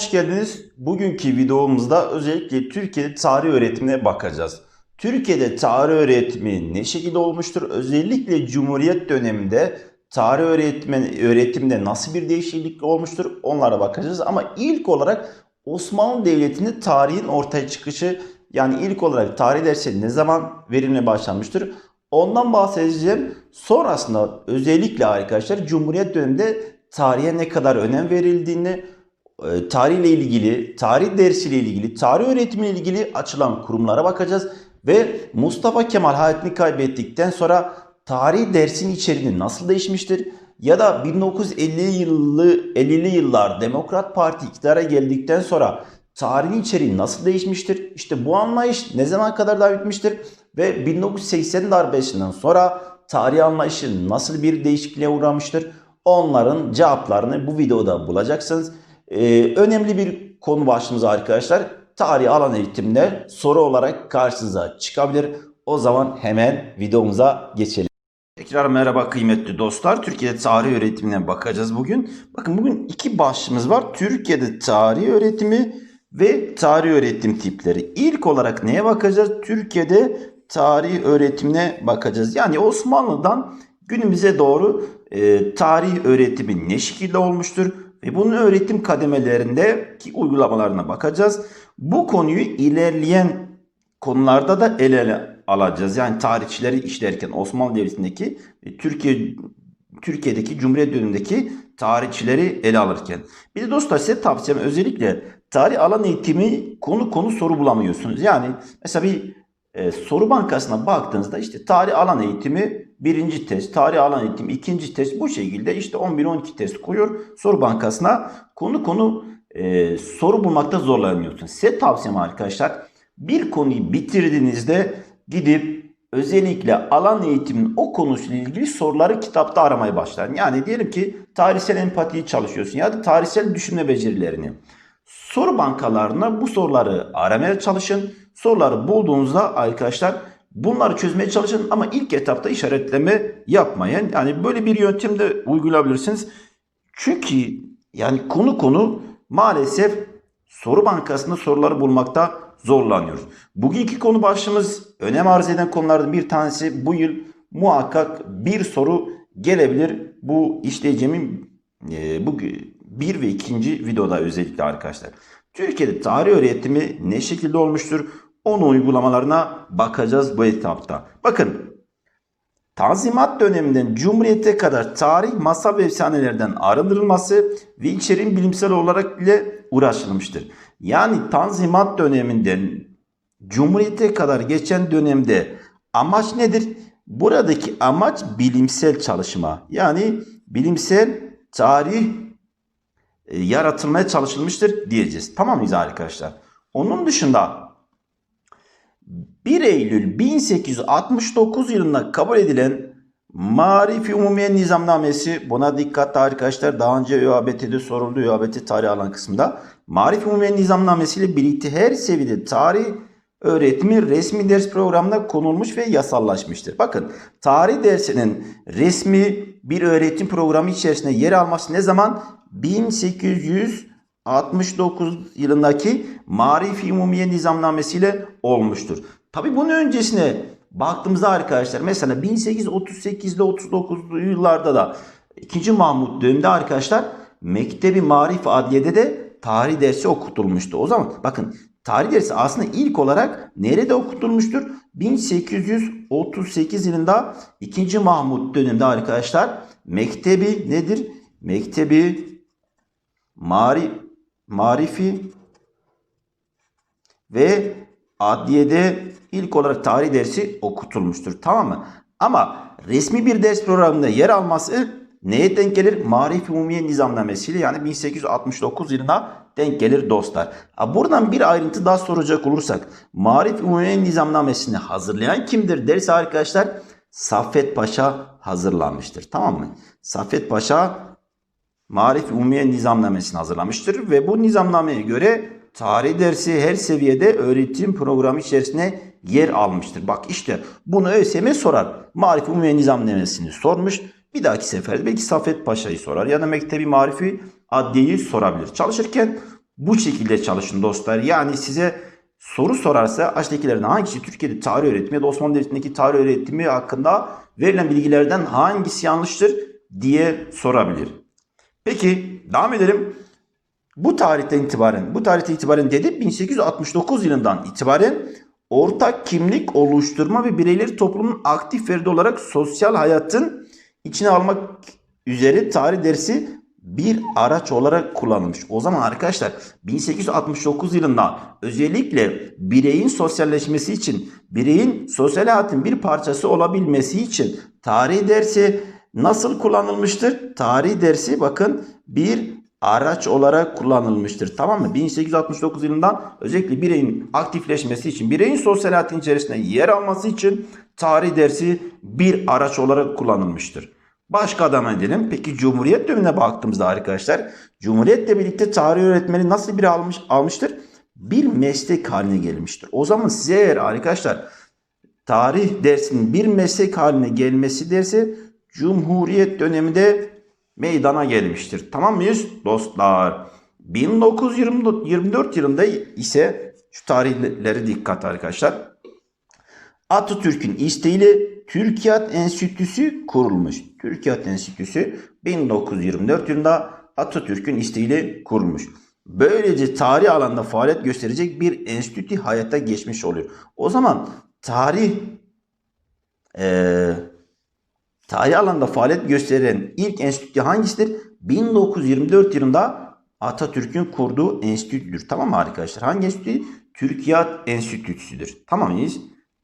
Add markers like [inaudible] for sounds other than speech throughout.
Hoş geldiniz. Bugünkü videomuzda özellikle Türkiye'de tarih öğretimine bakacağız. Türkiye'de tarih öğretimi ne şekilde olmuştur? Özellikle Cumhuriyet döneminde tarih öğretmen, öğretimde nasıl bir değişiklik olmuştur? Onlara bakacağız. Ama ilk olarak Osmanlı Devleti'nin tarihin ortaya çıkışı yani ilk olarak tarih dersi ne zaman verilmeye başlanmıştır? Ondan bahsedeceğim. Sonrasında özellikle arkadaşlar Cumhuriyet döneminde tarihe ne kadar önem verildiğini, tarihle ilgili, tarih dersiyle ilgili, tarih öğretimiyle ilgili açılan kurumlara bakacağız. Ve Mustafa Kemal hayatını kaybettikten sonra tarih dersinin içeriği nasıl değişmiştir? Ya da 1950 yıllı 50'li yıllar Demokrat Parti iktidara geldikten sonra tarihin içeriği nasıl değişmiştir? İşte bu anlayış ne zaman kadar devam etmiştir? Ve 1980 darbesinden sonra tarih anlayışı nasıl bir değişikliğe uğramıştır? Onların cevaplarını bu videoda bulacaksınız. Ee, önemli bir konu başlığımız arkadaşlar. Tarih alan eğitimde soru olarak karşınıza çıkabilir. O zaman hemen videomuza geçelim. Tekrar merhaba kıymetli dostlar. Türkiye'de tarih öğretimine bakacağız bugün. Bakın bugün iki başlığımız var. Türkiye'de tarih öğretimi ve tarih öğretim tipleri. İlk olarak neye bakacağız? Türkiye'de tarih öğretimine bakacağız. Yani Osmanlı'dan günümüze doğru e, tarih öğretimi ne şekilde olmuştur? Ve bunun öğretim kademelerindeki uygulamalarına bakacağız. Bu konuyu ilerleyen konularda da ele ele alacağız. Yani tarihçileri işlerken Osmanlı Devleti'ndeki ve Türkiye Türkiye'deki Cumhuriyet dönemindeki tarihçileri ele alırken. Bir de dostlar size tavsiyem özellikle tarih alan eğitimi konu konu soru bulamıyorsunuz. Yani mesela bir e, soru bankasına baktığınızda işte tarih alan eğitimi birinci test, tarih alan eğitimi ikinci test bu şekilde işte 11-12 test koyuyor soru bankasına. Konu konu e, soru bulmakta zorlanıyorsunuz. Size tavsiyem arkadaşlar bir konuyu bitirdiğinizde gidip özellikle alan eğitimin o konusuyla ilgili soruları kitapta aramaya başlayın. Yani diyelim ki tarihsel empatiyi çalışıyorsun ya da tarihsel düşünme becerilerini. Soru bankalarına bu soruları aramaya çalışın. Soruları bulduğunuzda arkadaşlar bunları çözmeye çalışın ama ilk etapta işaretleme yapmayın. Yani böyle bir yöntem de uygulayabilirsiniz. Çünkü yani konu konu maalesef soru bankasında soruları bulmakta zorlanıyoruz. Bugünkü konu başlığımız önem arz eden konulardan bir tanesi bu yıl muhakkak bir soru gelebilir. Bu işleyeceğimin e, bu bir ve ikinci videoda özellikle arkadaşlar. Türkiye'de tarih öğretimi ne şekilde olmuştur? Onun uygulamalarına bakacağız bu etapta. Bakın Tanzimat döneminden Cumhuriyete kadar tarih masal ve efsanelerden arındırılması ve içeriğin bilimsel olarak ile uğraşılmıştır. Yani Tanzimat döneminden Cumhuriyete kadar geçen dönemde amaç nedir? Buradaki amaç bilimsel çalışma. Yani bilimsel tarih e, yaratılmaya çalışılmıştır diyeceğiz. Tamam mıyız arkadaşlar? Onun dışında 1 Eylül 1869 yılında kabul edilen Marifi Umumiye Nizamnamesi buna dikkat arkadaşlar daha önce ÖABT'de soruldu ÖABT tarih alan kısmında. Marifi Umumiye Nizamnamesi ile birlikte her seviyede tarih öğretimi resmi ders programına konulmuş ve yasallaşmıştır. Bakın tarih dersinin resmi bir öğretim programı içerisinde yer alması ne zaman? 1869 yılındaki Marifi Umumiye Nizamnamesi ile olmuştur. Tabi bunun öncesine baktığımızda arkadaşlar mesela 1838 ile 39 yıllarda da 2. Mahmut döneminde arkadaşlar Mektebi Marif Adliye'de de tarih dersi okutulmuştu. O zaman bakın tarih dersi aslında ilk olarak nerede okutulmuştur? 1838 yılında 2. Mahmut döneminde arkadaşlar Mektebi nedir? Mektebi Mari, Marifi ve adliyede ilk olarak tarih dersi okutulmuştur. Tamam mı? Ama resmi bir ders programında yer alması neye denk gelir? Marif Umumiye Nizamnamesiyle yani 1869 yılına denk gelir dostlar. Buradan bir ayrıntı daha soracak olursak Marif Umumiye Nizamnamesini hazırlayan kimdir derse arkadaşlar Saffet Paşa hazırlanmıştır. Tamam mı? Saffet Paşa Marif Umumiye Nizamnamesini hazırlamıştır ve bu nizamnameye göre tarih dersi her seviyede öğretim programı içerisine yer almıştır. Bak işte bunu ÖSYM sorar. Marif Umumiye Nizamnamesini sormuş. Bir dahaki seferde belki Safet Paşa'yı sorar ya da Mektebi Marifi Adliye'yi sorabilir. Çalışırken bu şekilde çalışın dostlar. Yani size soru sorarsa aşağıdakilerden hangisi Türkiye'de tarih öğretimi ya da Osmanlı Devleti'ndeki tarih öğretimi hakkında verilen bilgilerden hangisi yanlıştır diye sorabilir. Peki devam edelim. Bu tarihten itibaren, bu tarihten itibaren dedi 1869 yılından itibaren ortak kimlik oluşturma ve bireyleri toplumun aktif ferdi olarak sosyal hayatın içine almak üzere tarih dersi bir araç olarak kullanılmış. O zaman arkadaşlar 1869 yılında özellikle bireyin sosyalleşmesi için, bireyin sosyal hayatın bir parçası olabilmesi için tarih dersi nasıl kullanılmıştır? Tarih dersi bakın bir araç olarak kullanılmıştır. Tamam mı? 1869 yılından özellikle bireyin aktifleşmesi için, bireyin sosyal hayatın içerisinde yer alması için tarih dersi bir araç olarak kullanılmıştır. Başka adam edelim. Peki Cumhuriyet dönemine baktığımızda arkadaşlar Cumhuriyetle birlikte tarih öğretmeni nasıl biri almış, almıştır? Bir meslek haline gelmiştir. O zaman size eğer arkadaşlar tarih dersinin bir meslek haline gelmesi dersi Cumhuriyet döneminde meydana gelmiştir. Tamam mıyız dostlar? 1924 yılında ise şu tarihleri dikkat arkadaşlar. Atatürk'ün isteğiyle Türkiyat Enstitüsü kurulmuş. Türkiyat Enstitüsü 1924 yılında Atatürk'ün isteğiyle kurulmuş. Böylece tarih alanında faaliyet gösterecek bir enstitü hayata geçmiş oluyor. O zaman tarih eee tarih alanında faaliyet gösteren ilk enstitü hangisidir? 1924 yılında Atatürk'ün kurduğu enstitüdür. Tamam mı arkadaşlar? Hangi enstitü? Türkiyat Enstitüsü'dür. Tamam mıyız?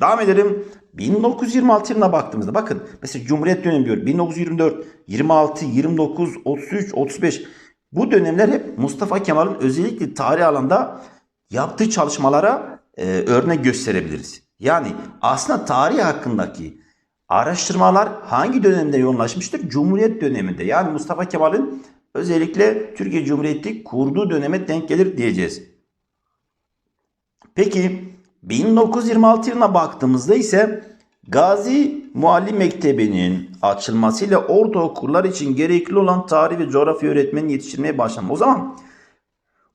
Devam edelim. 1926 yılına baktığımızda bakın mesela Cumhuriyet dönemi diyor. 1924, 26, 29, 33, 35 bu dönemler hep Mustafa Kemal'in özellikle tarih alanında yaptığı çalışmalara e, örnek gösterebiliriz. Yani aslında tarih hakkındaki araştırmalar hangi dönemde yoğunlaşmıştır? Cumhuriyet döneminde. Yani Mustafa Kemal'in özellikle Türkiye Cumhuriyeti kurduğu döneme denk gelir diyeceğiz. Peki 1926 yılına baktığımızda ise Gazi Muallim Mektebi'nin açılmasıyla ortaokullar için gerekli olan tarih ve coğrafya öğretmeni yetiştirmeye başlanmış. O zaman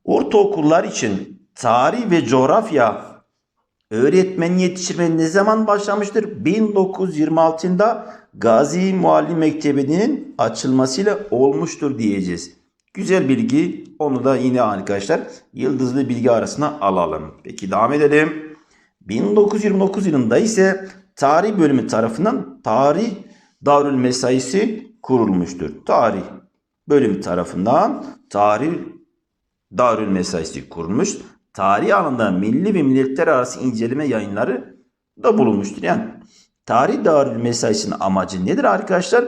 ortaokullar için tarih ve coğrafya öğretmeni yetiştirmeye ne zaman başlamıştır? 1926 yılında Gazi Muallim Mektebi'nin açılmasıyla olmuştur diyeceğiz. Güzel bilgi. Onu da yine arkadaşlar yıldızlı bilgi arasına alalım. Peki devam edelim. 1929 yılında ise tarih bölümü tarafından tarih Darül Mesaisi kurulmuştur. Tarih bölümü tarafından tarih Darül Mesaisi kurulmuş. Tarih alanında milli ve milletler arası inceleme yayınları da bulunmuştur. Yani tarih Darül Mesaisi'nin amacı nedir arkadaşlar?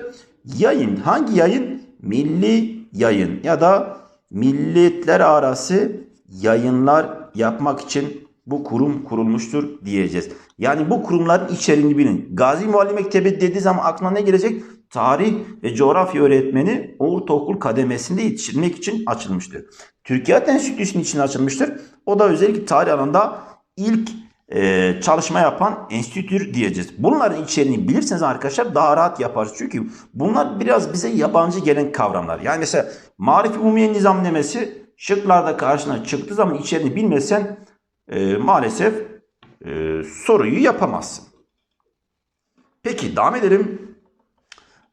Yayın. Hangi yayın? Milli yayın ya da milletler arası yayınlar yapmak için bu kurum kurulmuştur diyeceğiz. Yani bu kurumların içeriğini bilin. Gazi Muallim Mektebi dediği zaman aklına ne gelecek? Tarih ve coğrafya öğretmeni ortaokul kademesinde yetiştirmek için açılmıştır. Türkiye Enstitüsü'nün için açılmıştır. O da özellikle tarih alanında ilk e, çalışma yapan enstitüdür diyeceğiz. Bunların içeriğini bilirseniz arkadaşlar daha rahat yaparız. Çünkü bunlar biraz bize yabancı gelen kavramlar. Yani mesela Marif-i Umumiye Nizamnamesi şıklarda karşına çıktığı zaman içeriğini bilmesen e, maalesef e, soruyu yapamazsın. Peki devam edelim.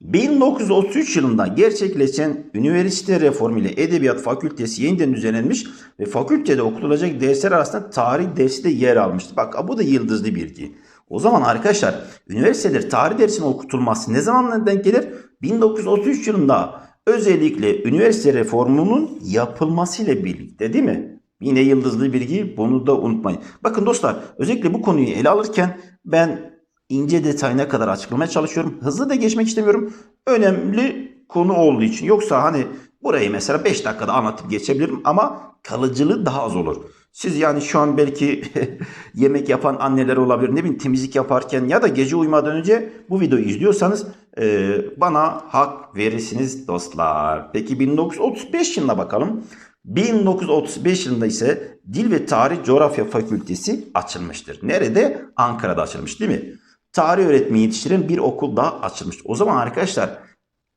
1933 yılında gerçekleşen üniversite reformu ile Edebiyat Fakültesi yeniden düzenlenmiş ve fakültede okutulacak dersler arasında tarih dersi de yer almıştı. Bak bu da yıldızlı bilgi. O zaman arkadaşlar üniversiteler tarih dersinin okutulması ne zaman denk gelir? 1933 yılında özellikle üniversite reformunun yapılmasıyla birlikte değil mi? Yine yıldızlı bilgi bunu da unutmayın. Bakın dostlar özellikle bu konuyu ele alırken ben ince detayına kadar açıklamaya çalışıyorum. Hızlı da geçmek istemiyorum. Önemli konu olduğu için. Yoksa hani burayı mesela 5 dakikada anlatıp geçebilirim ama kalıcılığı daha az olur. Siz yani şu an belki [laughs] yemek yapan anneler olabilir. Ne bileyim temizlik yaparken ya da gece uyumadan önce bu videoyu izliyorsanız e, bana hak verirsiniz dostlar. Peki 1935 yılına bakalım. 1935 yılında ise Dil ve Tarih Coğrafya Fakültesi açılmıştır. Nerede? Ankara'da açılmış değil mi? Tarih öğretmeni yetiştiren bir okul daha açılmış. O zaman arkadaşlar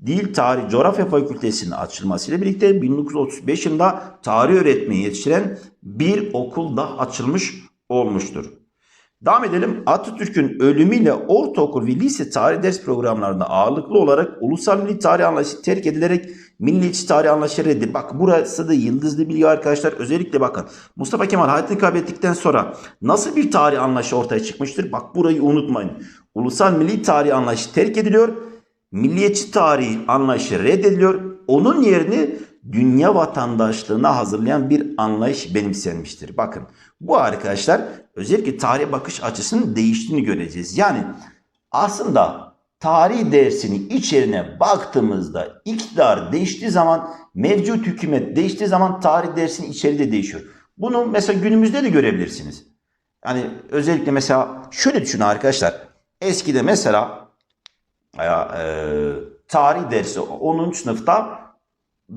Dil Tarih Coğrafya Fakültesi'nin açılmasıyla birlikte 1935 yılında tarih öğretmeni yetiştiren bir okul da açılmış olmuştur. Devam edelim. Atatürk'ün ölümüyle ortaokul ve lise tarih ders programlarında ağırlıklı olarak ulusal milli tarih anlayışı terk edilerek milliyetçi tarih anlayışı reddedildi. Bak burası da yıldızlı bilgi arkadaşlar. Özellikle bakın Mustafa Kemal hayatını kaybettikten sonra nasıl bir tarih anlayışı ortaya çıkmıştır? Bak burayı unutmayın. Ulusal milli tarih anlayışı terk ediliyor. Milliyetçi tarih anlayışı reddediliyor. Onun yerini dünya vatandaşlığına hazırlayan bir anlayış benimsenmiştir. Bakın bu arkadaşlar özellikle tarihe bakış açısının değiştiğini göreceğiz. Yani aslında tarih dersinin içerine baktığımızda iktidar değiştiği zaman mevcut hükümet değiştiği zaman tarih dersinin içeriği de değişiyor. Bunu mesela günümüzde de görebilirsiniz. Yani özellikle mesela şöyle düşünün arkadaşlar. Eskide mesela ya, e, tarih dersi 10. sınıfta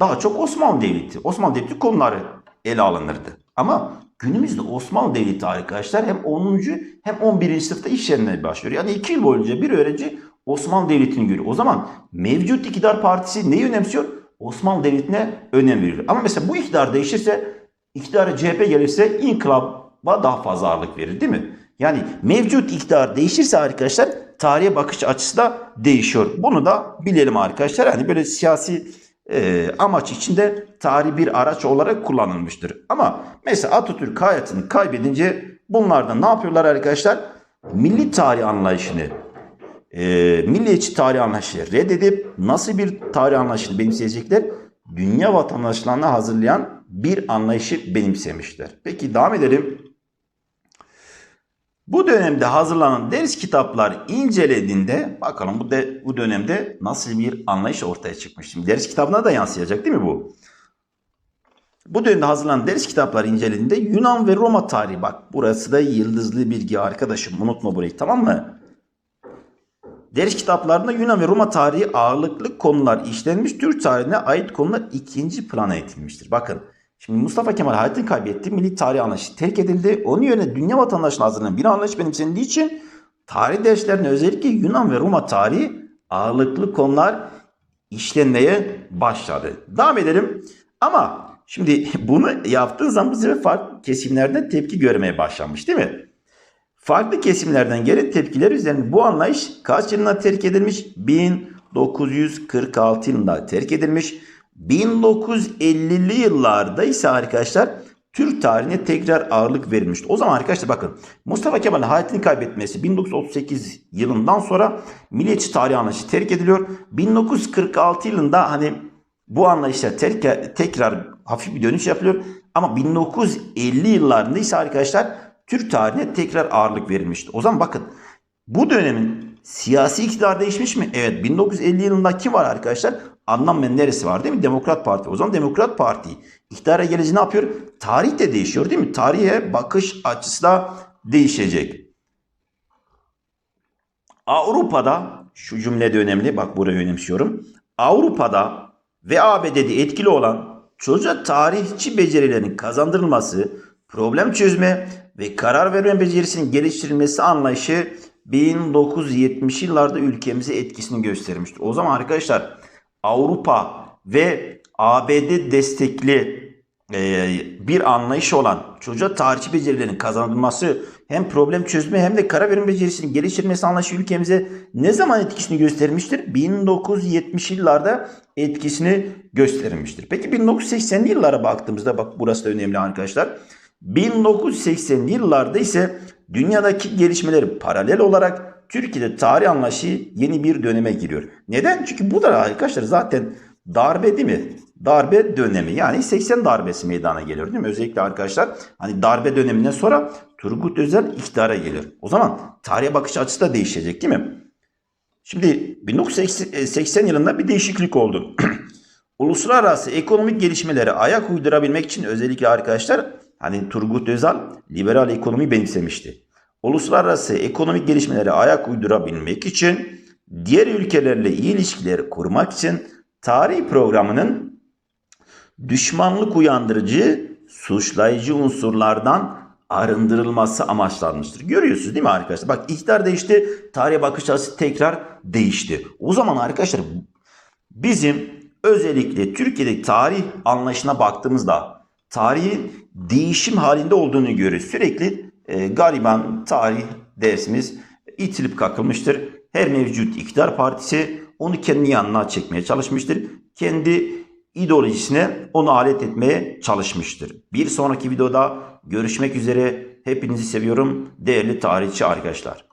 daha çok Osmanlı Devleti, Osmanlı Devleti konuları ele alınırdı. Ama günümüzde Osmanlı Devleti arkadaşlar hem 10. hem 11. sınıfta işlenmeye başlıyor. Yani 2 yıl boyunca bir öğrenci Osmanlı Devleti'ni görüyor. O zaman mevcut iktidar partisi neyi önemsiyor? Osmanlı Devleti'ne önem veriyor. Ama mesela bu iktidar değişirse, iktidara CHP gelirse inkılaba daha fazla ağırlık verir değil mi? Yani mevcut iktidar değişirse arkadaşlar tarihe bakış açısı da değişiyor. Bunu da bilelim arkadaşlar. Hani böyle siyasi e, amaç içinde tarih bir araç olarak kullanılmıştır. Ama mesela Atatürk hayatını kaybedince bunlardan ne yapıyorlar arkadaşlar? Milli tarih anlayışını, e, milliyetçi tarih anlayışı reddedip nasıl bir tarih anlayışını benimseyecekler? Dünya vatandaşlarına hazırlayan bir anlayışı benimsemişler. Peki devam edelim. Bu dönemde hazırlanan ders kitaplar incelediğinde bakalım bu, de, bu dönemde nasıl bir anlayış ortaya çıkmış. Şimdi ders kitabına da yansıyacak değil mi bu? Bu dönemde hazırlanan ders kitapları incelediğinde Yunan ve Roma tarihi bak burası da yıldızlı bilgi arkadaşım unutma burayı tamam mı? Ders kitaplarında Yunan ve Roma tarihi ağırlıklı konular işlenmiş. Türk tarihine ait konular ikinci plana itilmiştir. Bakın Şimdi Mustafa Kemal hayatını kaybetti. Milli tarih anlayışı terk edildi. Onun yerine dünya vatandaşına hazırlanan bir anlayış benimsendiği için tarih derslerine özellikle Yunan ve Roma tarihi ağırlıklı konular işlenmeye başladı. Devam edelim. Ama şimdi [laughs] bunu yaptığı zaman bu sefer farklı kesimlerden tepki görmeye başlamış değil mi? Farklı kesimlerden gelen tepkiler üzerine bu anlayış kaç yılında terk edilmiş? 1946 yılında terk edilmiş. 1950'li yıllarda ise arkadaşlar Türk tarihine tekrar ağırlık verilmişti. O zaman arkadaşlar bakın Mustafa Kemal'in hayatını kaybetmesi 1938 yılından sonra milliyetçi tarih anlayışı terk ediliyor. 1946 yılında hani bu anlayışa terk, tekrar hafif bir dönüş yapılıyor. Ama 1950 yıllarında ise arkadaşlar Türk tarihine tekrar ağırlık verilmişti. O zaman bakın bu dönemin siyasi iktidar değişmiş mi? Evet 1950 yılında kim var arkadaşlar? Adnan Menderes var değil mi? Demokrat Parti. O zaman Demokrat Parti iktidara gelince ne yapıyor? Tarih de değişiyor değil mi? Tarihe bakış açısı da değişecek. Avrupa'da şu cümle de önemli. Bak burayı önemsiyorum. Avrupa'da ve ABD'de etkili olan çocuğa tarihçi becerilerinin kazandırılması, problem çözme ve karar verme becerisinin geliştirilmesi anlayışı 1970 yıllarda ülkemize etkisini göstermiştir. O zaman arkadaşlar Avrupa ve ABD destekli e, bir anlayış olan çocuğa tarihçi becerilerinin kazanılması hem problem çözme hem de karar verme becerisinin geliştirilmesi anlayışı ülkemize ne zaman etkisini göstermiştir? 1970 yıllarda etkisini göstermiştir. Peki 1980'li yıllara baktığımızda bak burası da önemli arkadaşlar. 1980'li yıllarda ise dünyadaki gelişmeleri paralel olarak Türkiye'de tarih anlayışı yeni bir döneme giriyor. Neden? Çünkü bu da arkadaşlar zaten darbe değil mi? Darbe dönemi yani 80 darbesi meydana geliyor değil mi? Özellikle arkadaşlar hani darbe döneminden sonra Turgut Özel iktidara geliyor. O zaman tarihe bakış açısı da değişecek değil mi? Şimdi 1980 yılında bir değişiklik oldu. [clears throat] Uluslararası ekonomik gelişmelere ayak uydurabilmek için özellikle arkadaşlar hani Turgut Özal liberal ekonomi benimsemişti uluslararası ekonomik gelişmelere ayak uydurabilmek için diğer ülkelerle iyi ilişkileri kurmak için tarih programının düşmanlık uyandırıcı, suçlayıcı unsurlardan arındırılması amaçlanmıştır. Görüyorsunuz değil mi arkadaşlar? Bak iktidar değişti, tarihe bakış açısı tekrar değişti. O zaman arkadaşlar bizim özellikle Türkiye'deki tarih anlayışına baktığımızda tarihin değişim halinde olduğunu görüyoruz. Sürekli e, gariban tarih dersimiz itilip kakılmıştır. Her mevcut iktidar partisi onu kendi yanına çekmeye çalışmıştır. Kendi ideolojisine onu alet etmeye çalışmıştır. Bir sonraki videoda görüşmek üzere. Hepinizi seviyorum değerli tarihçi arkadaşlar.